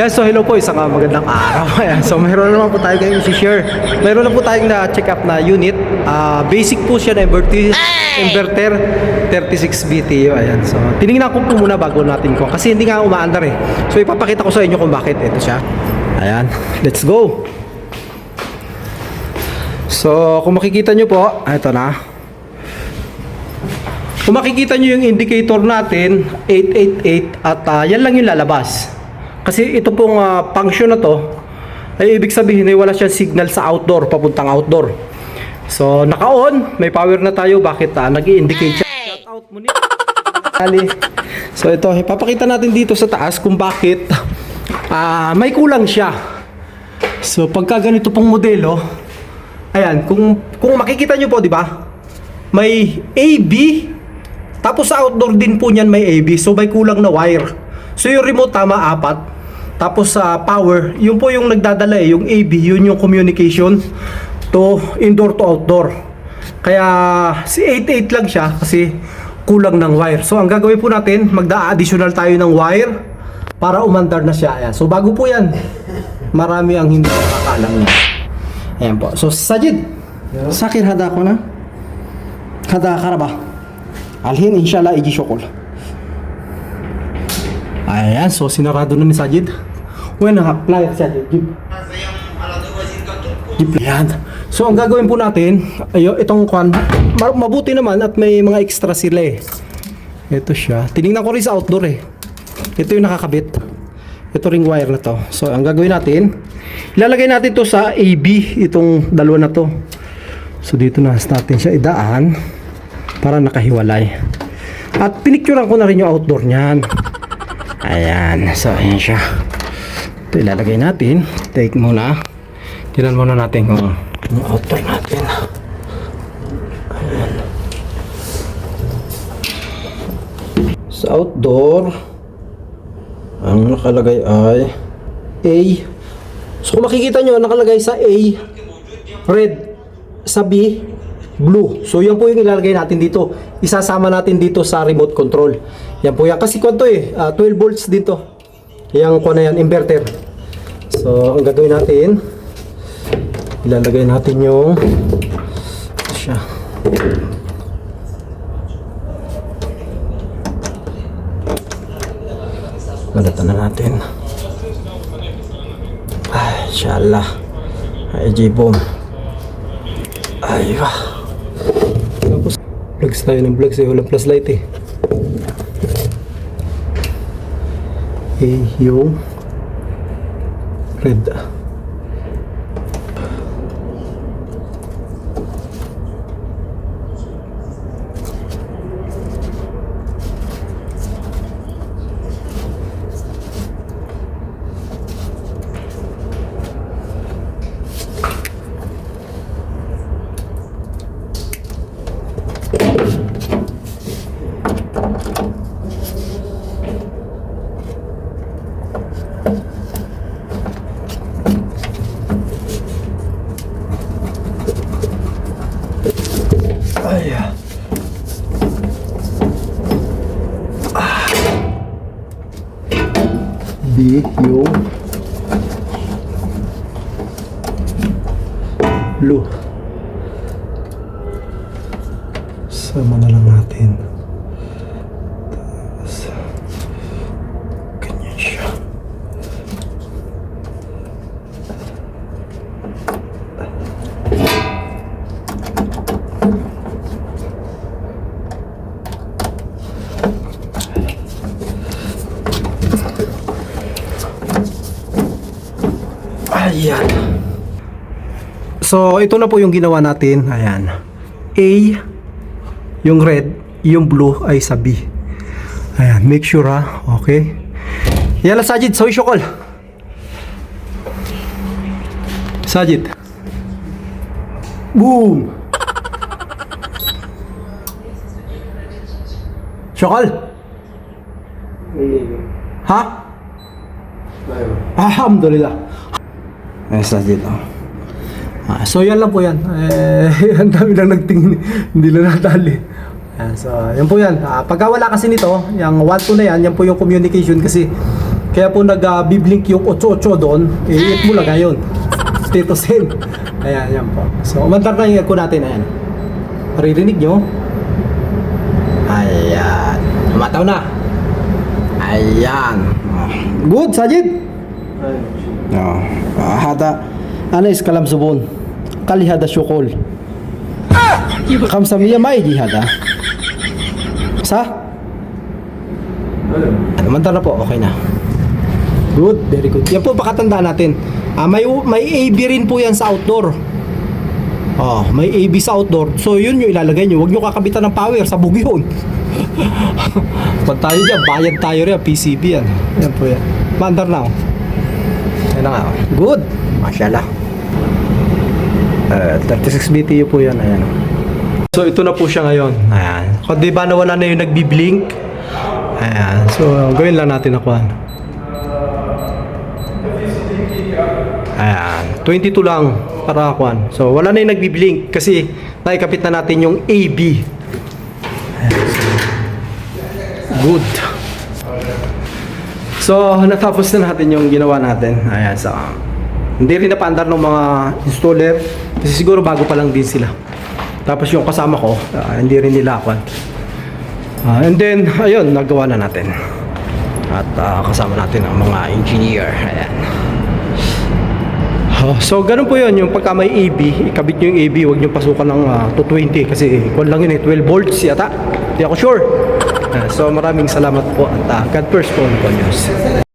Yan, so hello po, isang ah, magandang araw. Ayan, so mayroon naman po tayo ngayong i-share. Mayroon na po tayong na-check up na unit. Ah, basic po siya na inverter, inverter 36 BTU. Ayan, so tinignan ko po muna bago natin ko. Kasi hindi nga umaandar eh. So ipapakita ko sa inyo kung bakit. Ito siya. Ayan, let's go. So kung makikita nyo po, ah, ito na. Kung makikita nyo yung indicator natin, 888 at ah, yan lang yung lalabas. Kasi ito pong ah, function na to, ay ibig sabihin ay wala siyang signal sa outdoor, papuntang outdoor. So, naka-on, may power na tayo, bakit ah, nag indicate siya. Shout out mo ni. So, ito, ipapakita natin dito sa taas kung bakit ah, may kulang siya. So, pagka ganito pong modelo, ayan, kung, kung makikita nyo po, di ba? May AB, tapos sa outdoor din po niyan may AB, so may kulang na wire. So yung remote tama apat. Tapos sa power, yun po yung nagdadala eh, yung AB, yun yung communication to indoor to outdoor. Kaya si 88 lang siya kasi kulang ng wire. So ang gagawin po natin, magda-additional tayo ng wire para umandar na siya. Ayan. So bago po yan, marami ang hindi nakakaalam niya. Ayan po. So Sajid, sa akin hada ko na. Hada ka na ba? Alhin, inshallah, iji syokol. Ayan, so sinarado na ni Sajid. When naka-plier Sajid, Jib. Jib, Ayan. So ang gagawin po natin, ayo itong kwan, ma- mabuti naman at may mga extra sila eh. Ito siya. Tiningnan ko rin sa outdoor eh. Ito yung nakakabit. Ito ring wire na to. So ang gagawin natin, ilalagay natin to sa AB, itong dalawa na to. So dito na natin siya idaan para nakahiwalay. At pinicturean ko na rin yung outdoor niyan. Ayan. So, ayan siya. Ito ilalagay natin. Take muna. Tinan muna natin kung outdoor natin. Ayan. Sa outdoor, ang nakalagay ay A. So, kung makikita nyo, nakalagay sa A, red, sa B, blue. So yan po yung ilalagay natin dito. Isasama natin dito sa remote control. Yan po yan. Kasi kung to eh, ah, 12 volts din to. Yang ko na yan, inverter. So ang gagawin natin, ilalagay natin yung siya. Malata na natin. Ay, inshallah. Ay, J-bomb. Ay, ba. Tapos, vlogs tayo ng vlogs eh. Walang flashlight eh. Eh, yung red. Ay, ah. B yung blue. Sama na lang natin. Ayan. So, ito na po yung ginawa natin. Ayan. A, yung red, yung blue ay sa B. Ayan, make sure ha. Okay. Yala, Sajid, soy syokol. Sajid. Boom! Syokol? Ha? Alhamdulillah. Ay, Sajid, oh. Ah, so yan lang po yan. Eh, ang dami lang nagtingin. Hindi lang natali. Ayan, so yan po yan. Ah, pagka wala kasi nito, yung 1 to na yan, yan po yung communication kasi Kaya po nag-biblink yung 88 doon, i-hit mo lang ngayon. Status N. Ayan, yan po. So, umandar na yung echo natin. Ayan. Maririnig nyo? Ayan. Mataw na. Ayan. Good, Sajid. No. Hada. Ano is kalam subon? Kalihada syukol. Kamsamiya maigi hada. Sa? Ano man na po, okay na. Good, very good. Yan po pakatandaan natin. Ah, may may AB rin po yan sa outdoor. Oh, may AB sa outdoor. So yun yung ilalagay nyo. Huwag nyo kakabitan ng power sa bugyon. Pag tayo dyan, bayad tayo rin. PCB yan. Yan po yan. Mandar na Yan na nga oh. Good. Mashallah. Uh, 36 BTU po yan. Ayan. So ito na po siya ngayon. Ayan. Kung di ba nawala na yung nagbi-blink. Ayan. So gawin lang natin ako. Ayan. 22 lang para kuan. So wala na yung nagbi-blink kasi naikapit na natin yung AB. Ayan. So, good. So natapos na natin yung ginawa natin. Ayan. So hindi rin napaandar ng mga installer kasi siguro bago pa lang din sila. Tapos yung kasama ko, ah, hindi rin nila kuan. Ah, and then, ayun, nagawa na natin. At ah, kasama natin ang mga engineer. Ayan. So, ganun po yun. Yung pagka may AB, ikabit nyo yung AB, huwag nyo pasukan ng ah, 220 kasi kung lang yun eh, 12 volts yata. Hindi ako sure. Ah, so, maraming salamat po at ah, God first po on News.